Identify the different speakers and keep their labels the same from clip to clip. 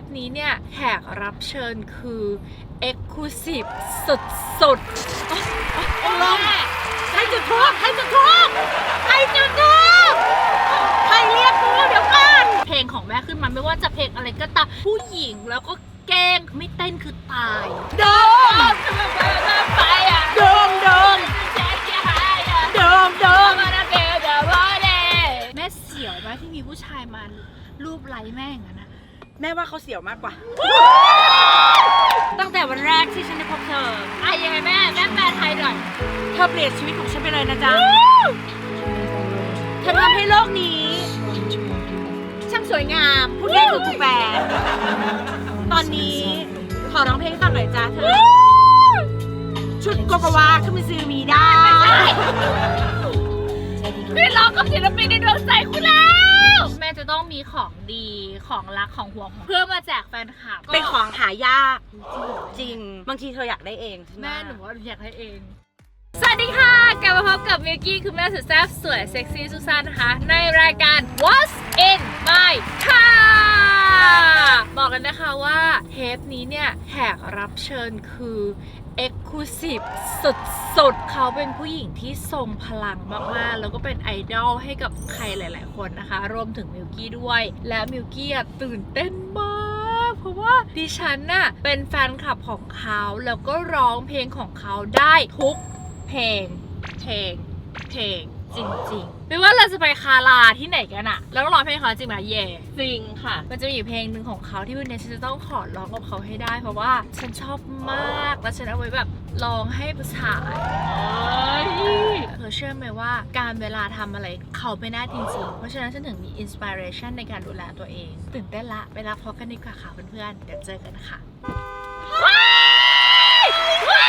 Speaker 1: ปนี้เนี่ยแขกรับเชิญคือ Exclusive สุดสุดๆโอ้โหใครจุดทูบใครจุดทูบใครจุดทูบใครเรียกกูเดี๋ยวก่อนเพลงของแม่ขึ้นมาไม่ว่าจะเพลงอะไรก็ตามผู้หญิงแล้วก็แกล้งไม่เต้นคือตายโดมไปอะโดมโดมโดมโดมแม่เสียวไหมที่มีผู้ชายมารูปไล้แม่อย่างนั้นนะ
Speaker 2: แม่ว่าเขาเสียวมากกว่า
Speaker 1: ตั้งแต่วันแรกที่ฉันได้พบเธออะยังไงแม่ แม่แปลไทยหน่อย
Speaker 2: เธอเปลี่ยนชีวิตของฉันไปเลยนะจ๊ะ เธอทำให้โลกนี้ ช่างสวยงาม พูดง่ายคือกูแปลตอนนี้ขอร้องเพลงให้ฟังหน่อยจ้าเธอ ชุดโกโกวาขึ้นมาซื้อมีได้
Speaker 1: ได้ร้องกับศิลปินในดวงใจคุณแล้ว แม่จะต้องมีของดีของรักของห่วงของเพื่อมาแจกแฟนคลับ
Speaker 2: เป็นของหายากจริง บางทีเธออยากได้เองฉั
Speaker 1: แม่
Speaker 2: ว่า
Speaker 1: หนูว่าหนูอยากให้เอง สวัสดีค่ะกลับมาพบกับมิวกี้คือแม่สุดแซ่บสวยเซ็กซี่ซูซานนะคะ ในรายการ What's in my car บอกกันนะคะว่าเทปนี้เนี่ยแขกรับเชิญคือ เอกลุศสุดๆ เขาเป็นผู้หญิงที่ทรงพลังมากๆ แล้วก็เป็นไอดอลให้กับใครหลาย ๆ คนนะคะ รวมถึงมิวกี้ด้วย และมิวกี้ตื่นเต้นมาก เพราะว่าดิฉันน่ะเป็นแฟนคลับของเขา แล้วก็ร้องเพลงของเขาได้ทุกเพลงเพลงเพลง จริงๆ ไม่ว่าเราจะไปคาราที่ไหนกันอะแล้วก็ร้องเพลงเขาจริงไหมเย่
Speaker 2: จริงค่ะ
Speaker 1: มันจะมีอยู่เพลงหนึ่งของเขาที่วันนี้ฉันจะต้องขอร้องกับเขาให้ได้ เพราะว่าฉันชอบมากแล้วฉันเอาไว้แบบร้องให้ผู้ชายเธอเชื่อไหมว่าการเวลาทำอะไรเขาไม่น่าจริงๆ เพราะฉะนั้นฉันถึงมีอินสปิเรชันในการดูแลตัวเอง ตื่นเต้นละไปรับพบกันดีกว่าค่ะเพื่อนๆเดี๋ยวเจอกันค่ะว้ายว้า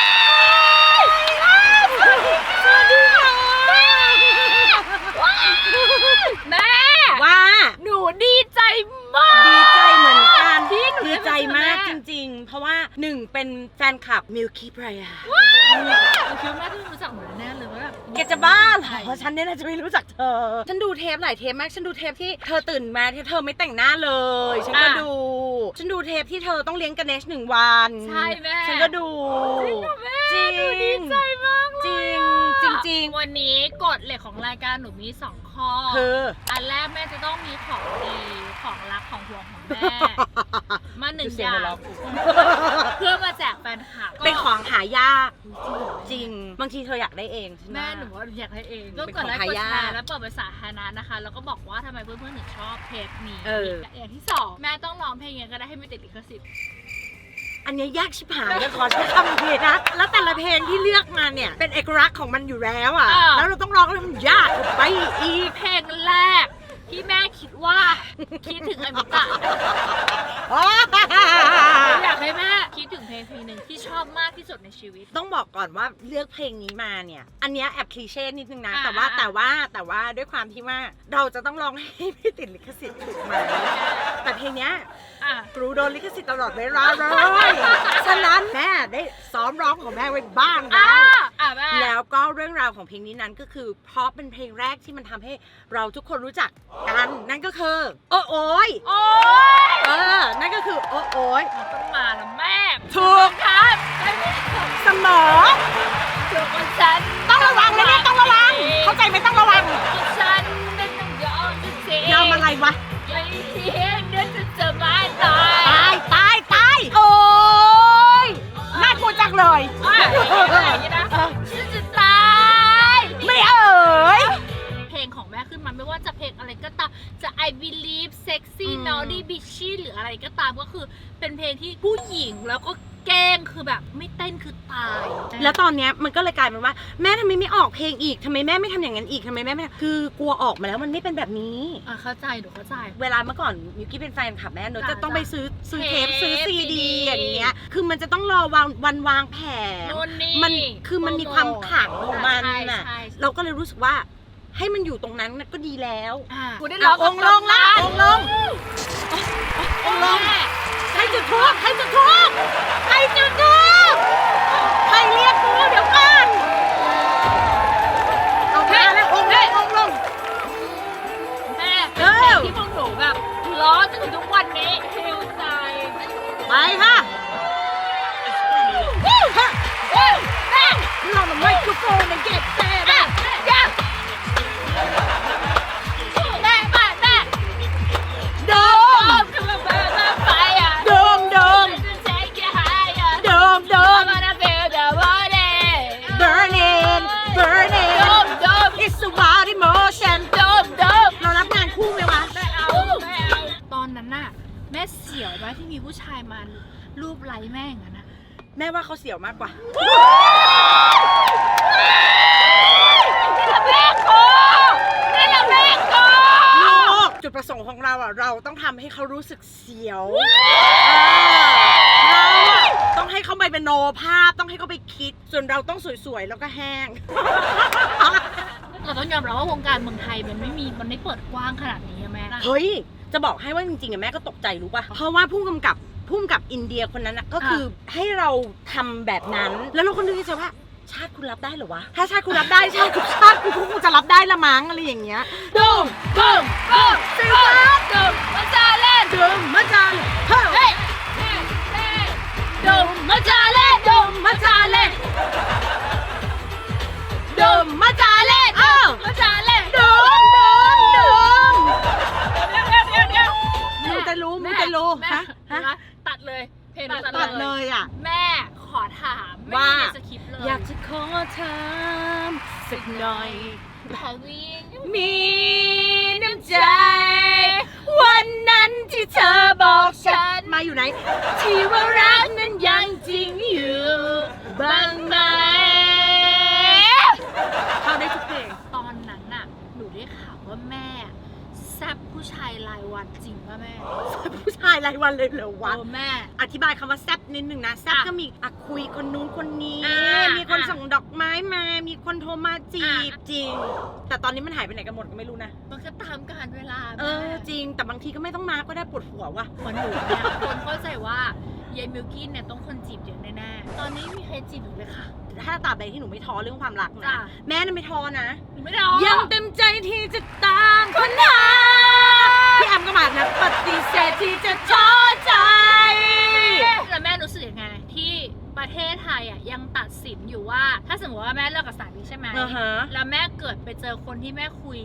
Speaker 1: ยสวัสดีค่ะว้ายแม่
Speaker 2: ว่า
Speaker 1: หนูดีใจมาก
Speaker 2: ดีใจเหมือนกัน
Speaker 1: ที่หนู
Speaker 2: ดีใจมาก
Speaker 1: ได้
Speaker 2: จ
Speaker 1: มาเจอแม่
Speaker 2: ริง ๆ เพราะว่าหนึ่งเป็นแฟนคลับมิลคี p ร a ยา
Speaker 1: หนูคิดว่าแม่ต้องรู้จักหนูแน่ๆเลยว่าแบบ
Speaker 2: แกจะบ้าเหรอเพราะฉันเนี่ยน่าจะไม่รู้จักเธอ ฉันดูเทป หลายเทปมาก ฉันดูเทปที่เธอตื่นมาที่เธอไม่แต่งหน้าเลย ฉันก็ดู ฉันดูเทปที่เธอต้องเลี้ยงกันเนชหนึ่งวัน
Speaker 1: ใช่แม่
Speaker 2: ฉันก็ดู
Speaker 1: จริงเหรอแม่
Speaker 2: จริง
Speaker 1: หนูดีใจมากเลย
Speaker 2: จริง
Speaker 1: อะ
Speaker 2: จริงๆ
Speaker 1: วันนี้กฎเหล็กของรายการหนูมีสองข้อ
Speaker 2: คือ
Speaker 1: อันแรกแม่จะต้องมีของดีของรักของห่วงของแม่ มาหนึ่ง
Speaker 2: ดูเสี
Speaker 1: อย
Speaker 2: ง
Speaker 1: ย่า
Speaker 2: หัวเราะ
Speaker 1: งเพื่อมาแจกแฟนคลับ
Speaker 2: เป็นของหายากจริง บางทีเธออยากได้เองฉั
Speaker 1: แม่
Speaker 2: ว่า
Speaker 1: หนูว่าหนูอยากให้เอง
Speaker 2: เป็
Speaker 1: ก็
Speaker 2: น
Speaker 1: กดไลค์
Speaker 2: ของ
Speaker 1: กด
Speaker 2: หายาก
Speaker 1: แชร์แล้วเปิดภาษาธารณะนะคะ แล้วก็บอกว่าทำไมเพื่อนๆถึงชอบเทปนี้
Speaker 2: เออ
Speaker 1: อย่างที่สองแม่ต้องร้องเพลงยังไงก็ได้ให้ไม่ติดลิขสิทธิ์
Speaker 2: อันเนี้ยยากชิบหายเลยขอใช้คำนี้นะ แล้วแต่ละเพลงที่เลือกมาเนี่ย เป็นเอกลักษณ์ของมันอยู่แล้วอะ
Speaker 1: อ่า
Speaker 2: แล้วเราต้องร้องแล้วมันยากกว่าไปอีก
Speaker 1: เพลงแรก ที่แม่คิดว่า คิดถึงอมิตะอยากให้แม่คิดถึงเพลงเพลงหนึ่งที่ชอบมากที่สุดในชีวิต
Speaker 2: ต้องบอกก่อนว่าเลือกเพลงนี้มาเนี่ย อันเนี้ยแอบคลีเช่นิดนึงนะ
Speaker 1: อ่า
Speaker 2: แต่ว่า
Speaker 1: อ่า
Speaker 2: แต่ว่าแต่ว่าด้วยความที่ว่าเราจะต้องร้องให้ไม่ติดลิขสิทธิ์ถูกไหมแต่เพลงเนี้ย
Speaker 1: อะ
Speaker 2: ครูโดนลิขสิทธิ์ตลอดเวลาเลยฉะนั้นแม่ได้ซ้อมร้องของแม่ไว้บ้าง
Speaker 1: อะ
Speaker 2: แล้ว
Speaker 1: อะแม่
Speaker 2: แล้วก็เรื่องราวของเพลงนี้นั้นก็คือเพราะเป็นเพลงแรกที่มันทำให้เราทุกคนรู้จักกันนั่นก็คือ โอ้โอย
Speaker 1: โอ้ย
Speaker 2: เออ นั่นก็คือ โอ้โอย
Speaker 1: มันต้องมาแล้วแม่
Speaker 2: ถูก
Speaker 1: ครับได้ไหม
Speaker 2: เสมอ
Speaker 1: ถูกกับฉัน
Speaker 2: ต้องระวังนะเนี่ยต้องระวัง เข้าใจไหมต้องระวัง
Speaker 1: กับฉันเป็นต้องยอมจริง
Speaker 2: ยอมอะไรวะ
Speaker 1: จะเจอไม้ตาย
Speaker 2: ตาย ตาย ตาย โอ้ยน่ากลัวจังเลย
Speaker 1: อะอย่างนี้นะ
Speaker 2: เออ
Speaker 1: ฉันจะตาย
Speaker 2: ไม่เอ่ย
Speaker 1: เพลงของแม่ขึ้นมาไม่ว่าจะเพลงอะไรก็ตาม จะ I believe sexy
Speaker 2: อืม
Speaker 1: naughty bitchy หรืออะไรก็ตามก็คือเป็นเพลงที่ผู้หญิงแล้วก็แกล้ง แล้
Speaker 2: วตอนเนี้ยมันก็เลยกลายเป็นว่า แม่ทำไมไม่ออกเพลงอีกทำไมแม่ไม่ทำอย่างนั้นอีกทำไมแม่ไม่คือกลัวออกมาแล้วมันไม่เป็นแบบนี้
Speaker 1: อะเข้าใจหนูเข้าใจ
Speaker 2: เวลาเมื่อก่อนมิวกี้เป็นแฟนคลับแม่เนอะ
Speaker 1: จ้ะ
Speaker 2: จะต้องไปซื้อซื้อเทป
Speaker 1: เทป
Speaker 2: ซื้อซีดี
Speaker 1: CD
Speaker 2: อย่างเงี้ย คือมันจะต้องรอวางวันวางแผน
Speaker 1: นู่นนี่
Speaker 2: มันคือมันมีความขลังของมัน
Speaker 1: ใช่
Speaker 2: น่ะ
Speaker 1: ใช่
Speaker 2: เราก็เลยรู้สึกว่าให้มันอยู่ตรงนั้นน่ะก็ดีแล้ว
Speaker 1: อะคุณได้
Speaker 2: อะ
Speaker 1: ร้อง
Speaker 2: องค์ลงละองค์ลง
Speaker 1: องค์ลง
Speaker 2: ใครจุดทูบ
Speaker 1: สียวไหมที่มีผู้ชายมารูปไล้แม่อย่างนั้นนะ
Speaker 2: แม่ว่าเขาเสียวมากกว่า
Speaker 1: นี่ละแม่โกนี่ละแม่โก
Speaker 2: ลูกจุดประสงค์ของเราอะ เราต้องทำให้เขารู้สึกเสียวเออเราอะต้องให้เขาไปเป็นโนภาพต้องให้เขาไปคิด ส่วนเราต้องสวยๆ แล้วก็แห้ง
Speaker 1: เราต้องยอมรับว่าวงการเมืองไทยมันไม่มีมันไม่เปิดกว้างขนาดนี้อะแม่
Speaker 2: เฮ้ย จะบอกให้ว่าจริงๆอะแม่ก็ตกใจรู้ป่ะ เพราะว่าผู้กำกับผู้กำกับอินเดียคนนั้นอะก็คือให้เราทำแบบนั้น แล้วเราก็นึกในใจว่า ชาติคุณรับได้เหรอวะ ถ้าชาติคุณรับได้ ชาติคุณชาติคุณคงจะรับได้ละมั้งอะไรอย่างเงี้ย
Speaker 1: ดุมดุมดุมดุมดุมมาจาเล่น
Speaker 2: เดิมมาจานเฮ้ย
Speaker 1: เฮ้ยเฮ้ยเฮ้ยดุมมาจาเมูเต
Speaker 2: ลู
Speaker 1: แม่
Speaker 2: ฮะ
Speaker 1: แม่
Speaker 2: ฮะ
Speaker 1: ตัดเลยเพลง
Speaker 2: ตัดเลยอะ
Speaker 1: แม่ขอถามไม่
Speaker 2: ว่า
Speaker 1: มีในสคริปต์เลย
Speaker 2: อยากจะขอถามสักหน่อย
Speaker 1: ขอวิ่ง
Speaker 2: มีน้ำใจ วันนั้นที่เธอบอกฉัน มาอยู่ไหน ที่ว่ารักนั้นยังจริงอยู่บ้างไหมเข้าได้ทุกเพลง
Speaker 1: ตอนนั้นน่ะ หนูได้ข่าวว่าแม่แซบผู้ชายรายวันจริงป่ะแม่
Speaker 2: ผู้ชายรายวันเลยเหรอวะ
Speaker 1: เออแม่
Speaker 2: อธิบายคำว่าแซบนิดนึงนะแซบ
Speaker 1: อะ
Speaker 2: ก็มีอะคุยคนนู้นคนนี้
Speaker 1: อะ
Speaker 2: มีคน
Speaker 1: อะ
Speaker 2: ส่งดอกไม้มา มีคนโทรมาจี
Speaker 1: อะ
Speaker 2: บจริง แต่ตอนนี้มันหายไปไหนกันหมดก็ไม่รู้นะ
Speaker 1: มันก็ตามกาลเวลา
Speaker 2: เอ
Speaker 1: แม่
Speaker 2: อจริง แต่บางทีก็ไม่ต้องมาก็ได้ปวดหัวว่ะ
Speaker 1: เหมือนหนูเนี่ยคนเข้าใจว่ายายมิวกี้เนี่ยต้องคนจีบเยอะแน่ๆ ตอนนี้ไม่มีใครจีบหนูเลยค่ะ
Speaker 2: ถ้าตราบใดที่หนูไม่ท้อเรื่องความรัก
Speaker 1: จ้ะ
Speaker 2: นะแม่น่ะไม่ท้อนะ
Speaker 1: หนูไม่ได้หรอ
Speaker 2: ยังเต็มใจที่จะตามคนหาพี่แอมก็มานะปฏิเสธที่จะท้อใจ
Speaker 1: แล้วแม่รู้สึกยังไง ที่ประเทศไทยอะยังตัดสินอยู่ว่า ถ้าสมมติว่าแม่เลิกกับสามีใช่ไหม
Speaker 2: อ่าฮะ
Speaker 1: แล้วแม่เกิดไปเจอคนที่แม่คุย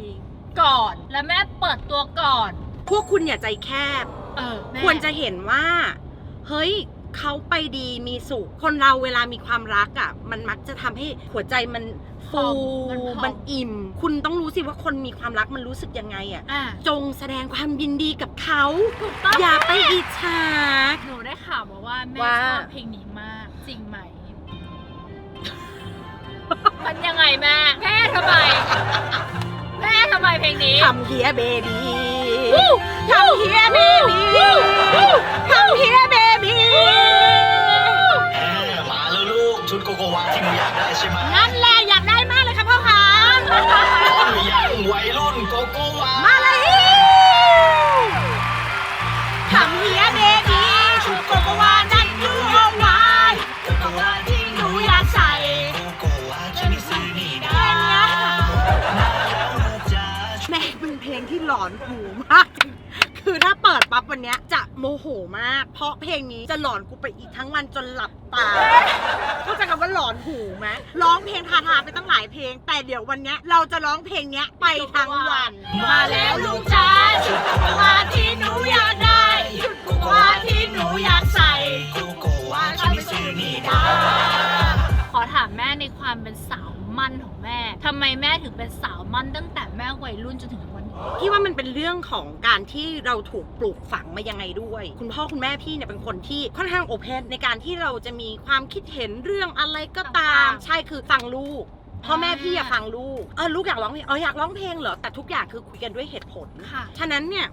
Speaker 1: ก่อน แล้วแม่เปิดตัวก่อน
Speaker 2: พวกคุณอย่าใจแคบ
Speaker 1: เออแม่
Speaker 2: ควรจะเห็นว่า เฮ้ยเขาไปดีมีสุข คนเราเวลามีความรักอะ มันมักจะทำให้หัวใจมันฟู
Speaker 1: มันพอง
Speaker 2: มันอิ่ม คุณต้องรู้สิว่าคนมีความรักมันรู้สึกยังไงอะ
Speaker 1: อะ
Speaker 2: จงแสดงความยินดีกับเขา
Speaker 1: ถูกต้อง
Speaker 2: อย่าไปอิจฉา
Speaker 1: หนูได้ข่าวมาว่าแม่
Speaker 2: ว่า
Speaker 1: ชอบเพลงนี้ มันยังไงแม่ แม่ทำไม แม่ทำไมเพลงนี้
Speaker 2: ทำเฮียเบบี
Speaker 1: วู้
Speaker 2: ทำเฮียเบบีทำเฮียเบบี
Speaker 3: แหมมาแล้วลูกชุดโกโกวาที่หนูอยากได้ใช่ไหม
Speaker 2: นั่นแหละอยากได้มากเลยค่ะพ่อขา
Speaker 3: พร้อมหรือยังวัยรุ่นโกโกว
Speaker 2: หลอนหูมาก คือถ้าเปิดปั๊บวันเนี้ยจะโมโหมาก เพราะเพลงนี้จะหลอนกูไปอีกทั้งวันจนหลับตาเข้าใจคำว่าหลอนหูไหมร้องเพลงทาทาไปตั้งหลายเพลง แต่เดี๋ยววันเนี้ยเราจะร้องเพลงเนี้ยไปทั้งวัน มาแล้วลูกจ้าชุดกวาที่หนูอยากได้ชุดกโกวาที่หนูอยากใส่
Speaker 3: กโกวาคิมิซึนี่นะ
Speaker 1: ขอถามแม่ในความเป็นสาวมั่นของแม่ทำไมแม่ถึงเป็นสาวมั่นตั้งแต่แม่วัยรุ่นจนถึงวัน
Speaker 2: พี่ว่ามันเป็นเรื่องของการที่เราถูกปลูกฝังมายังไงด้วย คุณพ่อคุณแม่พี่เนี่ยเป็นคนที่ค่อนข้างโอเพนในการที่เราจะมีความคิดเห็นเรื่องอะไรก็ตาม
Speaker 1: ต่างๆ
Speaker 2: ใช่คือฟังลูกพ่อแม่พี่อยาก
Speaker 1: อ่า
Speaker 2: ฟังลูกเออลูกอยากร้องเพลงเอออยากร้องเพลงเหรอแต่ทุกอย่างคือคุยกันด้วยเหตุผล
Speaker 1: ค่ะ
Speaker 2: ฉะนั้นเนี่ย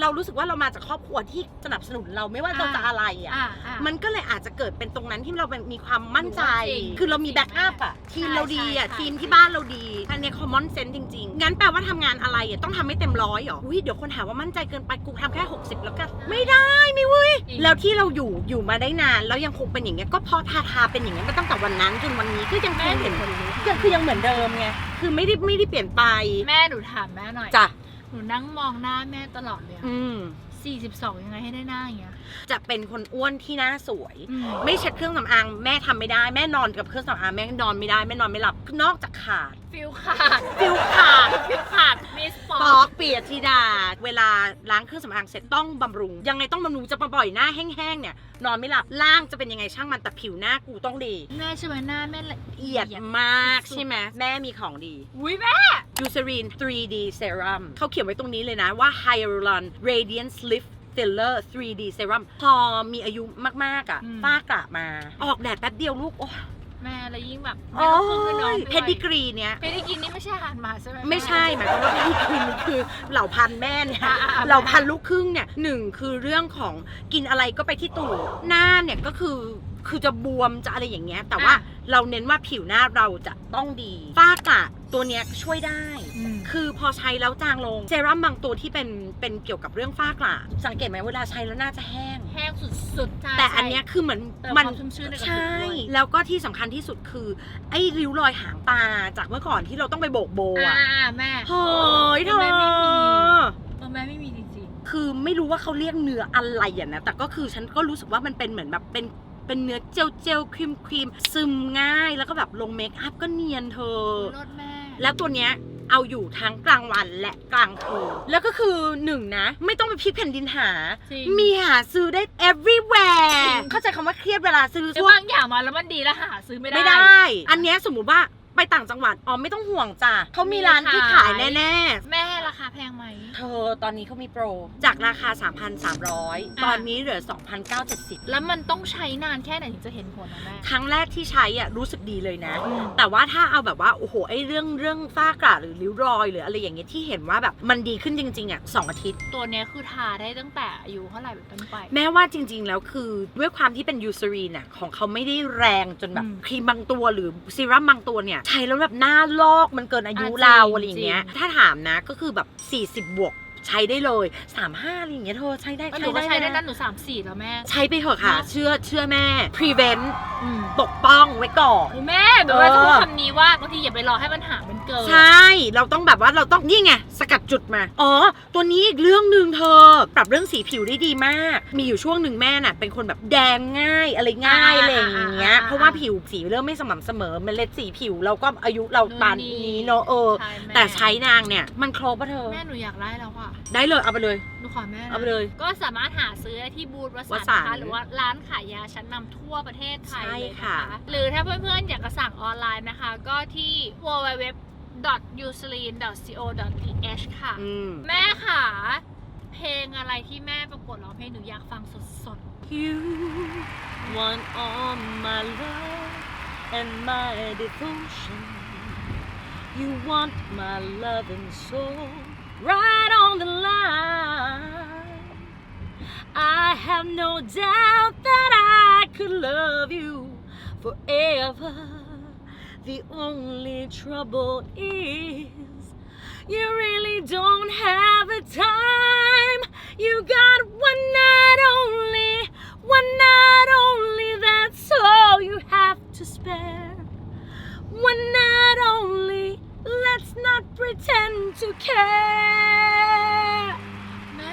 Speaker 2: เรารู้สึกว่าเรามาจากครอบครัวที่สนับสนุนเราไม่ว่าเรา
Speaker 1: อ่า
Speaker 2: จะอะไรอะ
Speaker 1: อ่าอ่า
Speaker 2: มันก็เลยอาจจะเกิดเป็นตรงนั้นที่เราเป็นมีความมั่นใจ
Speaker 1: จริง
Speaker 2: คือเรามีแบ็กอัพอะ ทีมเราดีอะ
Speaker 1: ใช่ใช่
Speaker 2: ทีมที่บ้านเราดี อันเนี้คอมมอนเซนส์จริง ๆ งั้นแปลว่าทำงานอะไรอะ ต้องทำให้เต็มร้อยเหรอ อุ้ยเดี๋ยวคนหาว่ามั่นใจเกินไปกูทำแค่ 60 แล้วกัน ไม่ได้ไม่เว้ย
Speaker 1: จริง
Speaker 2: แล้วที่เราอยู่อยู่มาได้นาน แล้วยังคงเป็นอย่างเงี้ยก็เพราะทาทาเป็นอย่างเงี้ยมาตั้งแต่วันนั้นจนวันนี้ก็ยังค
Speaker 1: แม่
Speaker 2: ง
Speaker 1: เห็
Speaker 2: เห็
Speaker 1: น
Speaker 2: น
Speaker 1: ผลรู้
Speaker 2: คือคือยังเหมือนเดิมไง คือไม่ได้ไม่ได้เปลี่ยนไป
Speaker 1: แม่หนูถามแม่หน่อย
Speaker 2: จ้ะ
Speaker 1: ห นูนั่งมองหน้าแม่ตลอดเลยอะ
Speaker 2: อืม
Speaker 1: 42ยังไงให้ได้หน้าอย่างเงี้ย
Speaker 2: จะเป็นคนอ้วนที่หน้าสวย
Speaker 1: อืม
Speaker 2: ไม่เช็ดเครื่องสำอางแม่ทำไม่ได้แม่นอนกับเครื่องสำอางแม่นอนไม่ได้แม่นอนไม่หลับนอกจากขาด
Speaker 1: ฟิลขาด
Speaker 2: ฟิวขาด
Speaker 1: ฟิลขาดมิสปอ
Speaker 2: ปอกเปียธิดา เวลาล้างเครื่องสำอางเสร็จต้องบำรุง ยังไงต้องบำรุงจะมาปล่อยหน้าแห้งๆเนี่ยนอนไม่หลับล่างจะเป็นยังไงช่างมันแต่ผิวหน้ากูต้องดี
Speaker 1: แม่ใช่ไหมหน้าแม่ละ
Speaker 2: เอียดมากใช่ไหมแม่มีของดี
Speaker 1: อุ้ยแม่
Speaker 2: Eucerin 3D Serum เขาเขียนไว้ตรงนี้เลยนะว่า Hyaluron Radiance Lift Filler 3D Serum พอมีอายุมากๆอะ
Speaker 1: อืม
Speaker 2: ฝ้ากระมา ออกแดดแป๊บเดียวลูก โอ้
Speaker 1: แม่แล้วยิ่งแบบ
Speaker 2: โอ้
Speaker 1: แม่ก็เพิ่งให้น้อง
Speaker 2: ย
Speaker 1: ไป
Speaker 2: เพดดิกรีเนี้ย
Speaker 1: เพดดิกรีนี่ไม่ใช่อาหารหมาใช่ไหม
Speaker 2: ไม่ใช่หมายความว่าเพดดิกรีมันคือเหล่าพันธุ์แม่เนี่ย
Speaker 1: อ่าอ่าอ่า
Speaker 2: เหล่าพันธุ์ลูกครึ่งเนี่ยหนึ่งคือเรื่องของกินอะไรก็ไปที่ตูดหน้าเนี่ยก็คือ คือจะบวมจะอะไรอย่างเงี้ย แต่ว่าเราเน้นว่าผิวหน้าเราจะต้องดี ฝ้ากระตัวเนี้ยช่วยได้
Speaker 1: อืม
Speaker 2: คือพอใช้แล้วจางลง เซรั่มบางตัวที่เป็นเป็นเกี่ยวกับเรื่องฝ้ากระสังเกตไหมเวลาใช้แล้วหน้าจะแห้ง
Speaker 1: แห้งสุดๆใช่
Speaker 2: แต่อันเนี้ยคือเหมือน
Speaker 1: เติม
Speaker 2: มัน
Speaker 1: ความชุ่มชื่นให้กับ
Speaker 2: ใช่
Speaker 1: ผิวด้วย
Speaker 2: แล้วก็ที่สำคัญที่สุดคือ ไอ้ริ้วรอยหางตาจากเมื่อก่อนที่เราต้องไปโบกโบ
Speaker 1: อ่า
Speaker 2: อะ
Speaker 1: แม่
Speaker 2: เฮ้ยเธอ
Speaker 1: แม่ไม่มีเออแม่ไม่มีจริง
Speaker 2: คือไม่รู้ว่าเขาเรียกเนื้ออะไรอะนะ แต่ก็คือฉันก็รู้สึกว่ามันเป็นเหมือนแบบเป็น เป็นเนื้อเจลเจลครีมครีมซึมง่าย แล้วก็แบบลงเมคอัพก็เนียนเธอ
Speaker 1: ๆรถแม่
Speaker 2: แล้วตัวเนี้ยเอาอยู่ทั้งกลางวันและกลางคืนแล้วก็คือหนึ่งนะ ไม่ต้องไปพลิกแผ่นดินหา
Speaker 1: จริง
Speaker 2: มีหาซื้อได้ everywhere
Speaker 1: จริง
Speaker 2: เข้าใจคำว่าเครียดเวลาซื้อ
Speaker 1: คือบางอย่างมาแล้วมันดีแล้วหาซื้อไม่ได้
Speaker 2: ไม่ได้ อันเนี้ยสมมุติว่าไปต่างจังหวัด อ๋อไม่ต้องห่วงจ้ะเขามีร้านที่ขายแน่
Speaker 1: แม่ ราคาแพงไหม
Speaker 2: ๆเธอตอนนี้เขามีโปร จากราคา 3,300 ตอนนี้เหลือ 2,970
Speaker 1: แล้วมันต้องใช้นานแค่ไหนถึงจะเห็นผลนะแม่
Speaker 2: ครั้งแรกที่ใช้อะรู้สึกดีเลยนะ
Speaker 1: อืม
Speaker 2: แต่ว่าถ้าเอาแบบว่า โอ้โห ไอ้เรื่องเรื่องฝ้ากระหรือริ้วรอย หรืออะไรอย่างเงี้ยที่เห็นว่าแบบมันดีขึ้นจริงๆอะสองอาทิตย์
Speaker 1: ตัวเนี้ยคือทาได้ตั้งแต่อายุเท่าไหร่เป็นต้นไป
Speaker 2: แม้ว่าจริง ๆ แล้วคือด้วยความที่เป็นยูซ r รีนอะของเขาไม่ได้แรงจนแบบ
Speaker 1: อืม
Speaker 2: ครีมบางตัวหรือซีรั่มบางตัวเนี่ยใช้แล้วแบบหน้าลอกมันเกินอายุ
Speaker 1: อะ
Speaker 2: เรา
Speaker 1: จริง
Speaker 2: อะไรอย่างเงี้ย
Speaker 1: จริง
Speaker 2: ถ้าถามนะก็คือแบบ 40 บวกใช้ได้เลย35อะไรอย่างเงี้ยเธอใช้ได้
Speaker 1: หนูก็ใช้ได้
Speaker 2: นะ
Speaker 1: นั่นหนูสามสี่แล้วแม่
Speaker 2: ใช้ไปเถอะค่ะ
Speaker 1: เนอะ
Speaker 2: เชื่อเชื่อแม่ prevent
Speaker 1: อืม
Speaker 2: ปกป้องไว้ก่อน
Speaker 1: โอ้แม่หนูว่าจะพูด
Speaker 2: เออ
Speaker 1: คำนี้ว่าบางทีอย่าไปรอให้มันหางมัน เกิน
Speaker 2: ใช่ เราต้องแบบว่าเราต้องนี่ไงสกัดจุดมา อ๋อ ตัวนี้อีกเรื่องหนึ่งเธอ ปรับเรื่องสีผิวได้ดีมาก มีอยู่ช่วงหนึ่งแม่น่ะ เป็นคนแบบแดงง่ายอะไรง่าย
Speaker 1: อ่า
Speaker 2: อะไรอย่างเงี้ย
Speaker 1: อ่าอ่า
Speaker 2: เพราะว่าผิวสีเริ่มไม่สม่ำเสมอเมล็ดสีผิวเราก็อายุเราปานนี้เนอะเออ
Speaker 1: ใช่ม่
Speaker 2: แต่ใช้นางเนี่ยมันครบปะเธอ
Speaker 1: แม่หนูอยากได้แล้วอะ
Speaker 2: ได้เลยเอาไปเลย
Speaker 1: หนูขอแม่นะ
Speaker 2: เอาไปเลย
Speaker 1: ก็สามารถหาซื้อได้ที่บูธว
Speaker 2: ว
Speaker 1: สั
Speaker 2: สั
Speaker 1: น
Speaker 2: น
Speaker 1: นะคะหรือว่าร้านขายยาชั้นนำทั่วประเทศไทย
Speaker 2: ใช่
Speaker 1: เลยนะ
Speaker 2: ค่ะ
Speaker 1: คะหรือถ้าเพื่อนๆ อยากจะสั่งออนไลน์นะคะ ก็ที่ www u s l i n co th ค่ะ
Speaker 2: อืม
Speaker 1: แม่ค่ะ เพลงอะไรที่แม่ประกวดร้องเพลงหนูอยากฟังสด
Speaker 2: You want all my love and my devotion. You want my love and soul right on the line. I have no doubt that I could love you forever. The only trouble is you really don't have the time. You got one night only, one night only, that's all you have to spare. One night only, let's not pretend to care.
Speaker 1: ๆ แม่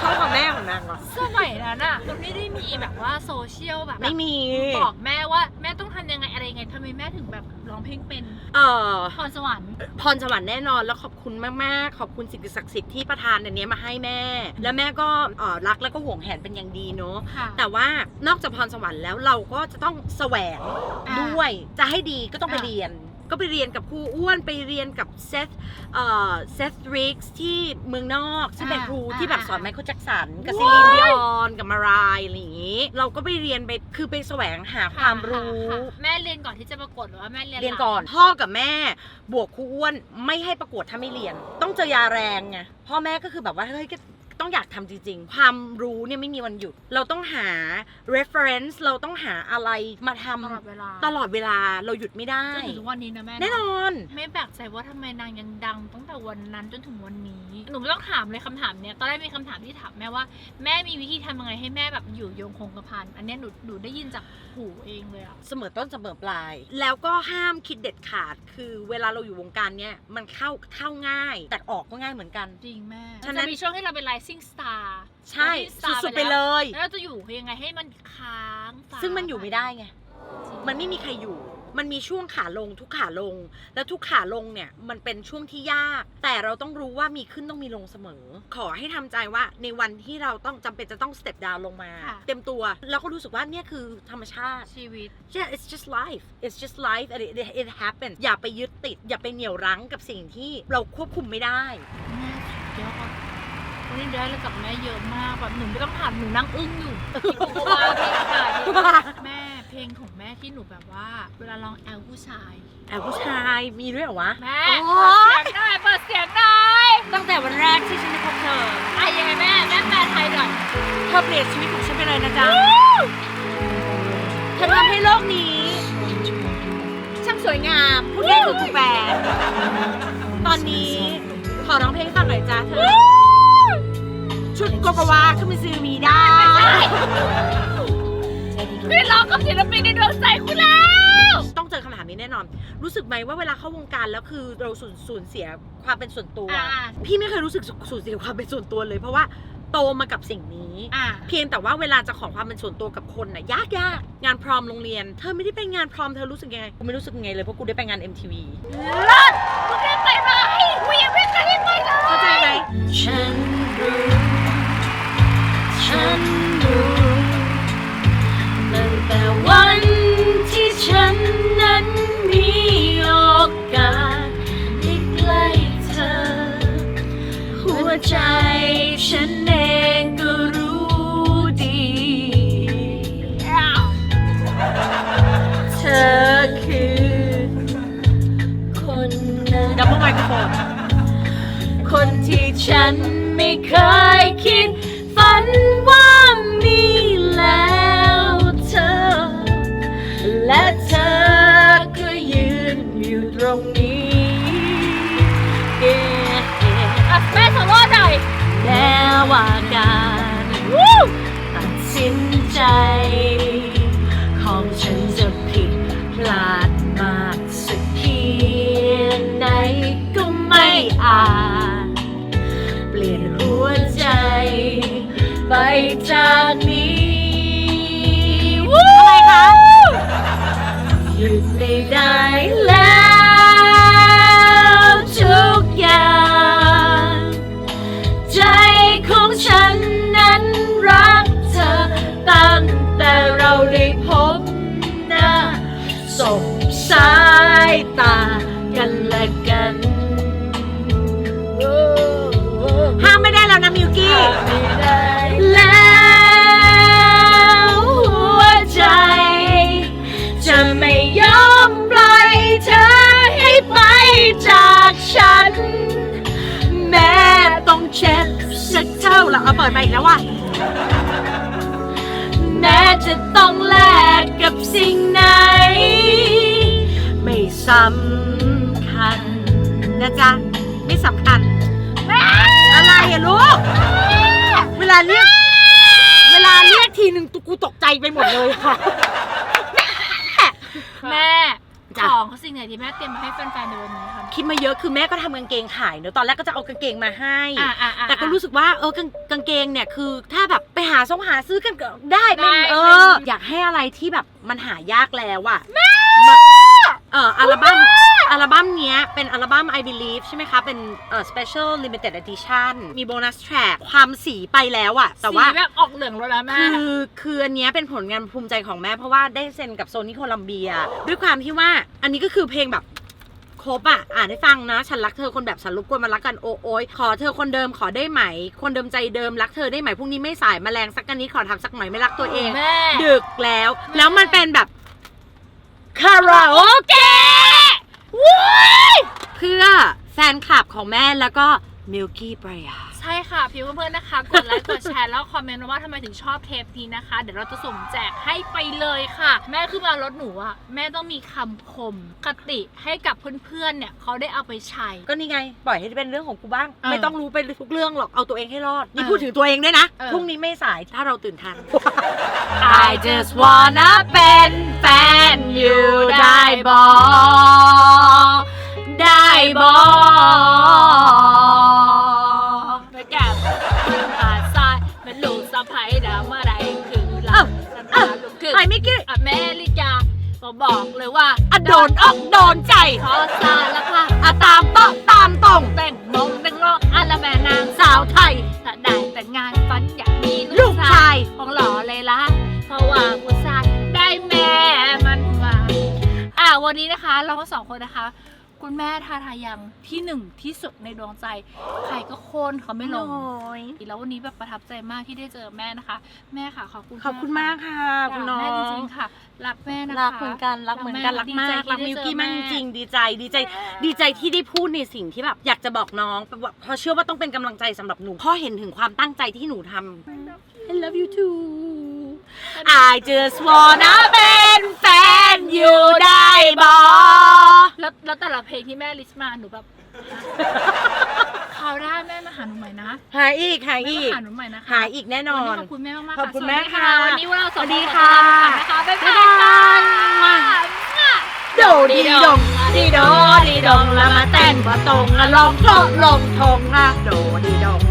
Speaker 2: ชอบของแม่ของนางเหรอ
Speaker 1: สมัยนั้นอ่ะมันไม่ได้ มีแบบว่าโซเชียลแบบ
Speaker 2: ไม่มี
Speaker 1: บอกแม่ว่าแม่ต้องทำยังไงอะไรยังไงทำไมแม่ถึงแบบร้องเพลงเป็น
Speaker 2: เออ
Speaker 1: พรสวรรค์
Speaker 2: พรสวรรค์แน่นอนแล้วขอบคุณมาก ๆ ขอบคุณสิ่งศักดิ์สิทธิ์ที่ประทานอันเนี้ยมาให้แม่ แล้วแม่ก็เอ่อรักแล้วก็ห่วงแหนเป็นอย่างดีเนาะ
Speaker 1: ค่ะ
Speaker 2: แต่ว่านอกจากพรสวรรค์แล้วเราก็จะต้องแสวง
Speaker 1: อ่า
Speaker 2: ด้วยจะให้ดีก็ต้องไป
Speaker 1: อ่า
Speaker 2: เรียน ก็ไปเรียนกับครูอ้วนไปเรียนกับเซธเอ่อเซธริกซ์ที่เมืองนอกที่เป็นครูที่แบบสอนไมเคิลแจ็คสันกับซิลินดิออ นกับมารายอะไรอย่างงี้ เราก็ไปเรียนไปคือไปแสวงหาความรู้
Speaker 1: ค่ะค่ะแม่เรียนก่อนที่จะประกวดหรือว่าแม่เรียน
Speaker 2: เรียน
Speaker 1: หลัง
Speaker 2: ก่อนพ่อกับแม่ บวกครูอ้วนไม่ให้ประกวดถ้าไม่เรียน ต้องเจอยาแรงไงพ่อแม่ก็คือแบบว่าเฮ้ยก็ ต้องอยากทำจริง ๆ ความรู้เนี่ยไม่มีวันหยุด เราต้องหา reference เราต้องหาอะไรมาทำ
Speaker 1: ตลอดเวลา
Speaker 2: ตลอดเวลาเราหยุดไม่ได้
Speaker 1: จนถึงทุกวันนี้นะแม่เะ
Speaker 2: แน่นอน
Speaker 1: ไม่แปลกใจว่าทำไมนางยังดังตั้งแต่วันนั้นจนถึงวันนี้ หนูไม่ต้องถามเลยคำถามเนี้ยตอนแรกมีคำถามที่ถามแม่ว่าแม่มีวิธีทำยังไงให้แม่แบบอยู่ยงคงกระพันอันเนี้ยหนูหนูได้ยินจากหูเองเลยอะ
Speaker 2: เสมอต้นเสมอปลาย แล้วก็ห้ามคิดเด็ดขาด คือเวลาเราอยู่วงการเนี้ยมันเข้าเข้าง่าย แต่ออกก็ง่ายเหมือนกัน
Speaker 1: จริงแม่
Speaker 2: ฉะนั้น
Speaker 1: จะมีช่วงที่เราเป็น rising star
Speaker 2: ใช่
Speaker 1: rising star
Speaker 2: สุดๆไปเลย
Speaker 1: แล้วเราจะอยู่ยังไงให้มันค้างฟ้า
Speaker 2: ซึ่งมันอยู่ไม่ได้ไง มันไม่มีใครอยู่ มันมีช่วงขาลงทุกขาลง แล้วทุกขาลงเนี่ยมันเป็นช่วงที่ยาก แต่เราต้องรู้ว่ามีขึ้นต้องมีลงเสมอ ขอให้ทำใจว่าในวันที่เราต้องจำเป็นจะต้องสเต็ปดาวลงมาเต็มตัว แล้วก็รู้สึกว่าเนี่ยคือธรรมชาติ
Speaker 1: ชีวิต
Speaker 2: yeah it's just life it's just life and it, it, it happens อย่าไปยึดติด อย่าไปเหนี่ยวรั้งกับสิ่งที่เราควบคุมไม่ได้
Speaker 1: แม่สุดยอดวั นนี้ได้เลยกับแม่เยอะมากแบบหนูไม่ต้องถามหนูนั่งอึ้งอยู่เพราะว่าเพลงอะไรแม่เพลงของแม่ที่หนูแบบว่า เวลาร้องแอลผู้ชาย
Speaker 2: แอบผู้ชายมีด้วยเหรอวะ
Speaker 1: แม่
Speaker 2: โอ๊
Speaker 1: เปิด
Speaker 2: ย
Speaker 1: เสียงหน่อยเปิดเสียงหน่อย
Speaker 2: ตั้งแต่วันแรกที่ฉันได้พบเธอ
Speaker 1: ไอ้ยังไงแม่แม่แปลไทยหน่อย
Speaker 2: เธอเปลี่ยนชีวิตของฉันไปเลยนะจ๊ะเธอทำให้โลกนี้ ช่างสวยงามพูดง่ายคือถูกแปลตอนนี้ขอร้องเพลงให้ฟังหน่อยจ้าเธอ ชุดโกโกวาขึ้นมาซื้อมีได้
Speaker 1: พี่ร้องกับศิลปินในดวงใจคุณแล้ว
Speaker 2: ต้องเจอคำถามนี้แน่นอน รู้สึกไหมว่าเวลาเข้าวงการแล้วคือเราสูญสูญเสียความเป็นส่วนตัว
Speaker 1: อ่า
Speaker 2: พี่ไม่เคยรู้สึกสูญเสียความเป็นส่วนตัวเลย เพราะว่าโตมากับสิ่งนี้
Speaker 1: อะ
Speaker 2: เพียงแต่ว่าเวลาจะขอความเป็นส่วนตัวกับคนน่ะยากยากงานพรอมโรงเรียน เธอไม่ได้ไปงานพรอมเธอรู้สึกยังไงกูไม่รู้สึกยังไงเลยเพราะกูได้ไปงาน MTV
Speaker 1: เลิศมึงได้ไปไหมกูยังไม่เคยได้ไปเลย
Speaker 2: เข้าใจไหม
Speaker 4: ฉันรู้ ฉันรู้ตั้งแต่วันที่ฉันนั้นมีโอกาสได้ใกล้เธอ หัวใจฉันเองก็รู้ดี เธอคือคนนั้น
Speaker 2: ดับเบิลไมโครโฟน
Speaker 4: คนที่ฉันไม่เคยคิด ว่าการตัดสินใจ ลังเอาเปิ
Speaker 2: ดมาอีกแล้วว่ะ
Speaker 4: แม้จะต้องแลกกับสิ่งไหน ไม่สำคัญ
Speaker 2: นะจ๊ะไม่สำคัญอะไรอะลูก เวลาเรียก เวลาเรียกทีหนึ่งตุกูตกใจไปหมดเลยค่ะ
Speaker 1: แม่
Speaker 2: จ้ะ
Speaker 1: ของสิ่งไหนที่แม่เตรียมมาให้แฟนๆในวันนี้ครับ
Speaker 2: คิดมาเยอะคือแม่ก็ทำกางเกงขายเนอะตอนแรกก็จะเอากางเกงมาให้
Speaker 1: อะอะอะ
Speaker 2: แต่ก็รู้สึกว่าเออกางกางเกงเนี่ยคือถ้าแบบไปหาซ่องหาซื้อกันก็ได้
Speaker 1: ได้
Speaker 2: เป็นเอ
Speaker 1: เป็น
Speaker 2: ออยากให้อะไรที่แบบมันหายากแล้วอะแม่ เอออัลบั้มอัลบั้มเนี้ยเป็นอัลบั้ม I Believe ใช่ไหมคะ เป็นเออ special limited edition มีโบนัสแทร็กความสีไปแล้วอะแต่ว่า
Speaker 1: สีแบบออกเหลืองแล้วนะแม่
Speaker 2: คือคืออันเนี้ยเป็นผลงานภูมิใจของแม่เพราะว่าได้เซ็นกับโซนี่โคลัมเบีย ด้วยความที่ว่าอันนี้ก็คือเพลงแบบครบอะ อ่านให้ฟังนะ ฉันรักเธอคนแบบฉันรบกวนมารักกันโอโอยขอเธอคนเดิมขอได้ไหม คนเดิมใจเดิมรักเธอได้ไหมพรุ่งนี้ไม่สายแมลงสักกันนี้ขอทำสักหน่อยไม่รักตัวเอง
Speaker 1: แม่
Speaker 2: ดึกแล้ว แล้วมันเป็นแบบ คาราโอเกะเพื่อแฟนคลับของแม่แล้วก็มิลกี้ไบร t
Speaker 1: ใช่ค่ะพี่เพื่อนๆนะคะ กดไลค์กดแชร์แล้วคอมเมนต์มาว่าทำไมถึงชอบเทปนี้นะคะ เดี๋ยวเราจะสุ่มแจกให้ไปเลยค่ะ แม่ขึ้นมารถหนูอะแม่ต้องมีคำคมคติให้กับเพื่อนๆเนี่ยเขาได้เอาไปใช้
Speaker 2: ก็นี่ไง ปล่อยให้เป็นเรื่องของกูบ้าง
Speaker 1: เออ
Speaker 2: ไม่ต้องรู้ไปทุกเรื่องหรอกเอาตัวเองให้รอด นี่
Speaker 1: เออ
Speaker 2: พูดถึงตัวเองด้วยนะ
Speaker 1: เออ
Speaker 2: พรุ่งนี้ไม่สายถ้าเราตื่นทัน
Speaker 4: I just wanna เป็นแฟนอยู่ได้บอได้บอ
Speaker 1: ลูกคือ
Speaker 2: ไอ้มิกกี้
Speaker 1: อเมริกาก็บอกเลยว่า
Speaker 2: อะโดนอกโดนใจ
Speaker 1: ขอสารภาพ
Speaker 2: อะตามโต๊ะตามตรง
Speaker 1: แต่งมงแต่งงอกอะละแม่นาง
Speaker 2: สาวไทย
Speaker 1: ถ้าได้แต่งงานฝันอยากมี
Speaker 2: ลู
Speaker 1: ลู
Speaker 2: ก
Speaker 1: ก
Speaker 2: ชา
Speaker 1: ชายยของหล่อเลยละเพราะว่าผู้ชายได้แม่มันมาอะวันนี้นะคะเราทั้งสองคนนะคะ คุณแม่ทาทายังที่หนึ่งที่สุดในดวงใจ ใครก็โค่นเขาไม่ลงแล้ววันนี้แบบประทับใจมากที่ได้เจอแม่นะคะ แม่ค่ะขอบคุณ
Speaker 2: ขอบคุณมากค่ะ
Speaker 1: รัก
Speaker 2: คุณน้อ
Speaker 1: แม่จ
Speaker 2: ง
Speaker 1: ริงๆค่ะ รักแม่นะคะ
Speaker 2: รักเหมือนกันรักเหมือนกันรักมากรักมิวกี้มากจริงๆดีใจดีใจดีใจที่ได้พูดในสิ่งที่แบบอยากจะบอกน้องแบบเพราะเชื่อว่าต้องเป็นกำลังใจสำหรับหนูพ่อเห็นถึงความตั้งใจที่หนูทำ I love you too I just wanna เป็นแฟนอยู่ได้บอ
Speaker 1: แล้วแล้วแต่ละเพลงที่แม่ลิสต์มาหนูแบบคราวหน้าแม่มาหาหนูใหม่นะ
Speaker 2: หาอีกหา
Speaker 1: แม่
Speaker 2: อี
Speaker 1: มากหาหนูใหม่นะคะ
Speaker 2: หาอีกแน่นอ
Speaker 1: วันนี้
Speaker 2: น
Speaker 1: ขอบคุณแม่มากๆ
Speaker 2: ขอบคุณ
Speaker 1: สวัส
Speaker 2: แม่
Speaker 1: ดี
Speaker 2: ค่ะ
Speaker 1: วันนี้พวกเราสอง
Speaker 2: สวัสดี
Speaker 1: น
Speaker 2: ค่ะ
Speaker 1: นะคะบ๊าย
Speaker 2: บ๊าย
Speaker 1: บา
Speaker 2: บายย
Speaker 1: ค่ะ
Speaker 2: โดดีดงดีโดดีดงแล้วมาเต้นบ่ตรงอะลงโคลงทงอะโดดีดง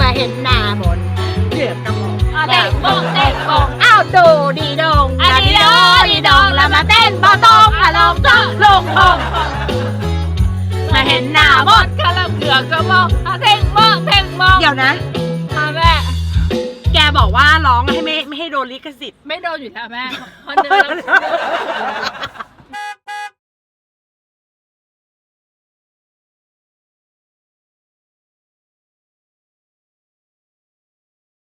Speaker 2: มาเห็นหน้ามน เดือบกระหม่อม
Speaker 1: อะเด็กโบกเด็กโบก
Speaker 2: อ้าวโดดีดง
Speaker 1: อะดีโดดีดง
Speaker 2: แล้วมาเต้นบ่ตรงอะลงโคลงทงมาเห็นหน้ามน
Speaker 1: กะลำเกือกก็มองอะเท่งมองเท่งมอง
Speaker 2: เดี๋ยวนะ
Speaker 1: อะแม่
Speaker 2: แกบอกว่าร้องให้ไม่ไม่ให้โดนลิขสิทธิ์
Speaker 1: ไม่โดนอยู่แล้วแม่เพราะเนื้อ